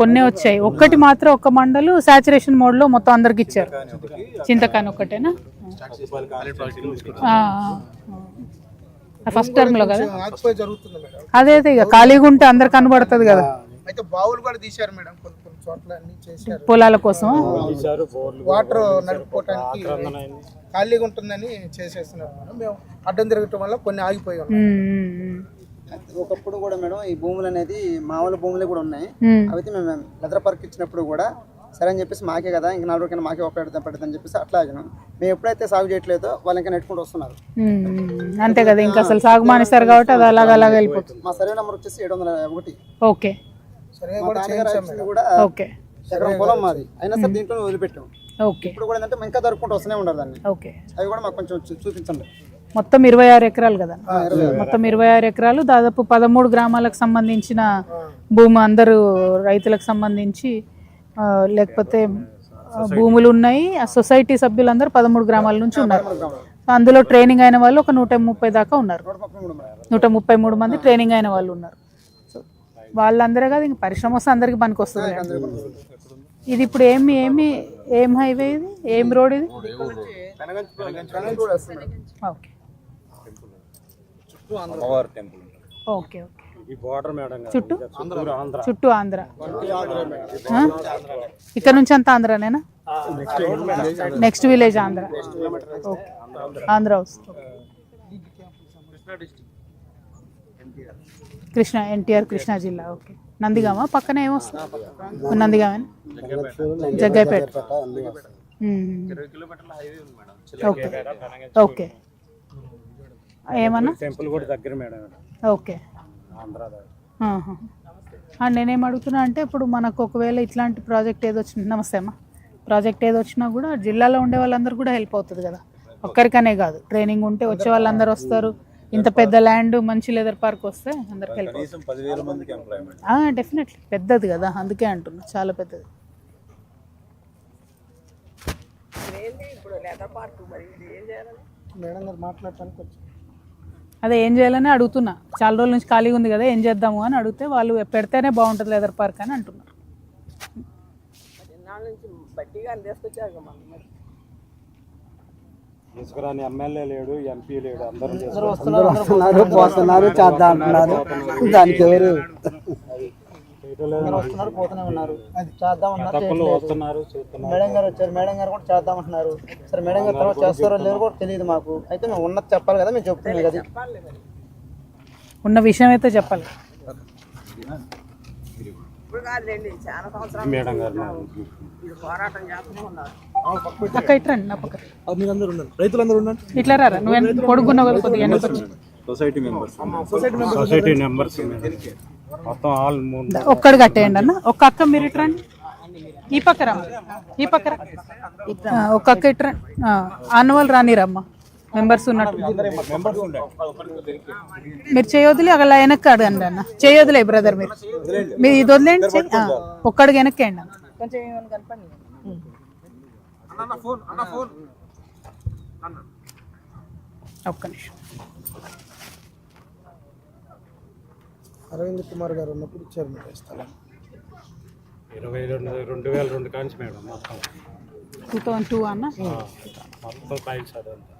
కొన్ని వచ్చాయి. ఒక్కటి మాత్రం ఒక్క మండలు సాచురేషన్ మోడ్లో మొత్తం అందరికి ఇచ్చారు. చింతకాని ఒక్కటేనా ఫస్ట్ టర్మ్లో కదా? అదే అదే ఇక ఖాళీగా ఉంటే అందరు కనబడుతుంది కదా. అయితే బావులు కూడా తీశారు మేడం. కొన్ని కొన్ని చోట్ల అన్ని చేశారు. పొలాల కోసం? వాటర్ నడుపుకోవటానికి ఖాళీగా ఉంటుందని చేసేస్తున్నారు మేడం. మేము అడ్డం తిరగటం వల్ల కొన్ని ఆగిపోయి కూడా మేడం ఈ భూములు అనేది మామూలు భూములే కూడా ఉన్నాయి. అయితే మేము లెదర్ పార్క్ ఇచ్చినప్పుడు కూడా సరే అని చెప్పేసి మాకే కదా ఇంక నాలుగు రోజులకైనా మాకే ఒక పెడతాం పెడతాం చెప్పేసి అట్లా ఆగినాం. మేము ఎప్పుడైతే సాగు చేయట్లేదో వాళ్ళు ఇంకా నెట్టుకుంటూ వస్తున్నారు. అంతే కదా ఇంకా అసలు సాగు మానేస్తారు కాబట్టి అది అలాగ అలాగ వెళ్ళిపోతుంది. మా సర్వే నెంబర్ వచ్చేసి ఏడు వందల ఒకటి. ఓకే. కూడా ఓకే. ఎకరం పొలం మాది. అయినా సరే దీంట్లో వదిలిపెట్టాం. ఓకే. ఇప్పుడు కూడా ఏంటంటే ఇంకా దొరుకుంటూ వస్తూనే ఉండరు దాన్ని. ఓకే. అవి కూడా మాకు కొంచెం చూపించండి. మొత్తం ఇరవై ఆరు ఎకరాలు కదా. మొత్తం ఇరవై ఆరు ఎకరాలు దాదాపు పదమూడు గ్రామాలకు సంబంధించిన భూమి అందరూ రైతులకు సంబంధించి లేకపోతే భూములు ఉన్నాయి. ఆ సొసైటీ సభ్యులందరూ పదమూడు గ్రామాల నుంచి ఉన్నారు. సో అందులో ట్రైనింగ్ అయిన వాళ్ళు ఒక నూట ముప్పై దాకా ఉన్నారు. నూట ముప్పై మూడు మంది. ట్రైనింగ్ అయిన వాళ్ళు ఉన్నారు. సో వాళ్ళందరే కాదు ఇంక పరిశ్రమ వస్తే అందరికి పనికి వస్తుంది. ఇది ఇప్పుడు ఏమి ఏమి ఏం హైవే ఇది? ఏం రోడ్ ఇది. ఓకే. అమ్మవారి టెంపుల్ ఓకే ఓకే. ఈ బోర్డర్ మేడం చుట్టూ? ఆంధ్ర. చుట్టూ ఆంధ్ర? ఇక్కడ నుంచి అంతా ఆంధ్రానేనా? Next village Andhra. Okay. Andhra Krishna NTR. Krishna జిల్లా. ఓకే. నందిగామ? పక్కన ఏమొస్తుంది నందిగామ జగ్గైపేట. ఓకే. ఓకే. ఏమన్నా? టెంపుల్ కూడా దగ్గర మేడం ఓకే. ఆ, నేనేం అడుగుతున్నా అంటే ఇప్పుడు మనకు ఒకవేళ ఇట్లాంటి ప్రాజెక్ట్ ఏదో వచ్చిన నమస్తే అమ్మా. ప్రాజెక్ట్ ఏదో వచ్చినా కూడా జిల్లాలో ఉండే వాళ్ళందరూ కూడా హెల్ప్ అవుతుంది కదా. ఒక్కరికనే కాదు. ట్రైనింగ్ ఉంటే వచ్చే వాళ్ళందరూ వస్తారు. ఇంత పెద్ద ల్యాండ్ మంచి లెదర్ పార్క్ వస్తే అందరికి హెల్ప్ డెఫినెట్లీ పెద్దది కదా. అందుకే అంటున్నా. చాలా పెద్దది. మేడం గారు మాట్లాడటానికి వచ్చి అదే ఏం చేయాలని అడుగుతున్నా. చాలా రోజుల నుంచి ఖాళీగా ఉంది కదా ఏం చేద్దాము అని అడిగితే వాళ్ళు పెడితేనే బాగుంటుంది లెదర్ పార్క్ అని అంటున్నారు తీసుకురాని ఎమ్మెల్యే లేడు ఎంపీ లేడు అందరూ అందరూ వస్తున్నారు పోతున్నారు చేద్దాం అంటున్నారు. దానికి ఎవరు? వస్తున్నారు పోతూనే ఉన్నారు. అది చేద్దాం చూస్తున్నారు. మేడం గారు వచ్చారు మేడం గారు కూడా చేద్దాం అంటున్నారు. సరే మేడం గారు తర్వాత చేస్తారో లేదో కూడా తెలియదు మాకు. అయితే మేము ఉన్నది చెప్పాలి కదా మేము చెప్తున్నాం కదా ఉన్న విషయం అయితే చెప్పాలి. మేడం గారు అక్క ఇట్రండి నా పక్క. మీరందరూ ఉన్నారు రైతులందరూ ఉన్నారు ఇట్లా రారా? నువ్వు పొడుగున్నావు కదా కొద్దిగా. Society members. సొసైటీ నెంబర్స్ మొత్తం ఆల్ మూడు. ఒక్కడు కట్టేయండి అన్న. ఒక్క అక్క మీరు ఇటు రండి. ఈ పక్క రా ఈ పక్క ఒక్క అక్క ఇటు రండి. ఆనవాళ్ళు రానిరమ్మ మెంబర్స్ ఉన్నట్టు. మెంబర్స్ మీరు చేయొద్దులే అలా వెనక్కి అడగండి అన్న. చేయొద్దులే బ్రదర్ మీరు. మీరు ఇది వదిలేండి ఒక్కడికి వెనక్కి వేయండి అన్న. కొంచెం ఒక్క నిమిషం. అరవింద్ కుమార్ గారు ఉన్నప్పుడు ఇచ్చారు మేడం స్థలం? ఇరవై రెండు రెండు వేల రెండు కాంచి మేడం మొత్తం. టూ థౌజండ్ టూ అన్న? మొత్తం ఫైల్స్ అదంతా.